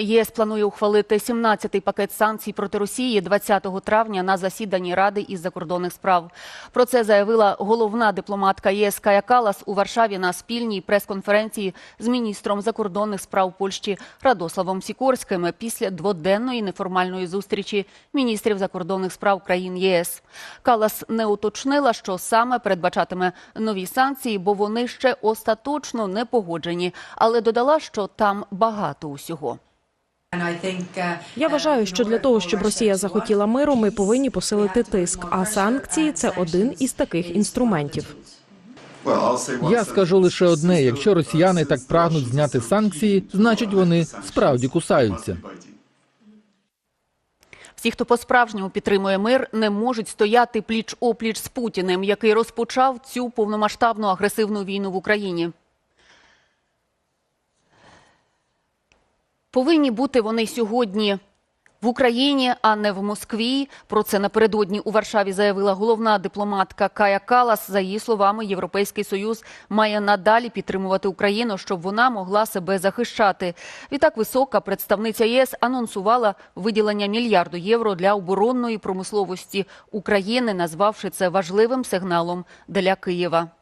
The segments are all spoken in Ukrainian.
ЄС планує ухвалити 17-й пакет санкцій проти Росії 20 травня на засіданні Ради із закордонних справ. Про це заявила головна дипломатка ЄС Кая Калас у Варшаві на спільній прес-конференції з міністром закордонних справ Польщі Радославом Сікорським після дводенної неформальної зустрічі міністрів закордонних справ країн ЄС. Калас не уточнила, що саме передбачатиме нові санкції, бо вони ще остаточно не погоджені, але додала, що там багато усього. Я вважаю, що для того, щоб Росія захотіла миру, ми повинні посилити тиск. А санкції це один із таких інструментів. Я скажу лише одне: якщо росіяни так прагнуть зняти санкції, значить вони справді кусаються. Всі, хто по-справжньому підтримує мир, не можуть стояти пліч опліч з Путіним, який розпочав цю повномасштабну агресивну війну в Україні. Повинні бути вони сьогодні в Україні, а не в Москві. Про це напередодні у Варшаві заявила головна дипломатка Кая Калас. За її словами, Європейський союз має надалі підтримувати Україну, щоб вона могла себе захищати. Відтак, висока представниця ЄС анонсувала виділення мільярду євро для оборонної промисловості України, назвавши це важливим сигналом для Києва.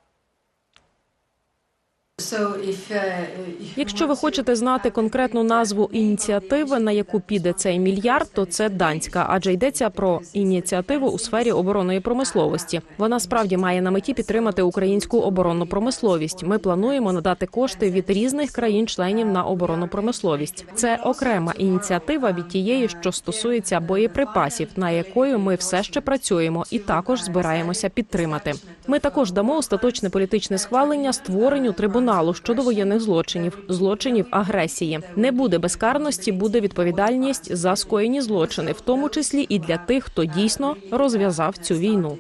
Якщо ви хочете знати конкретну назву ініціативи, на яку піде цей мільярд, то це данська, адже йдеться про ініціативу у сфері оборонної промисловості. Вона справді має на меті підтримати українську оборонну промисловість. Ми плануємо надати кошти від різних країн-членів на оборонну промисловість. Це окрема ініціатива від тієї, що стосується боєприпасів, на якою ми все ще працюємо, і також збираємося підтримати. Ми також дамо остаточне політичне схвалення створенню трибуналу щодо воєнних злочинів, злочинів агресії. Не буде безкарності, буде відповідальність за скоєні злочини, в тому числі і для тих, хто дійсно розв'язав цю війну.